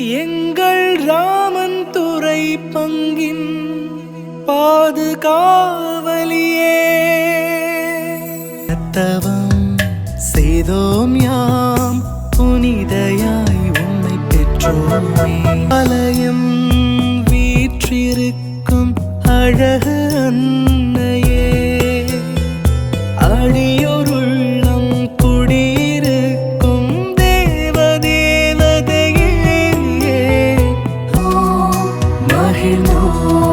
எங்கள் ராமன் துறை பங்கின் பாதுகாவலியே. தவம் செய்தோம் யாம் புனிதையாய் உண்மை பெற்றோமே. அலயம் வீற்றிருக்கும் அழகு அன்பு চোখের নয়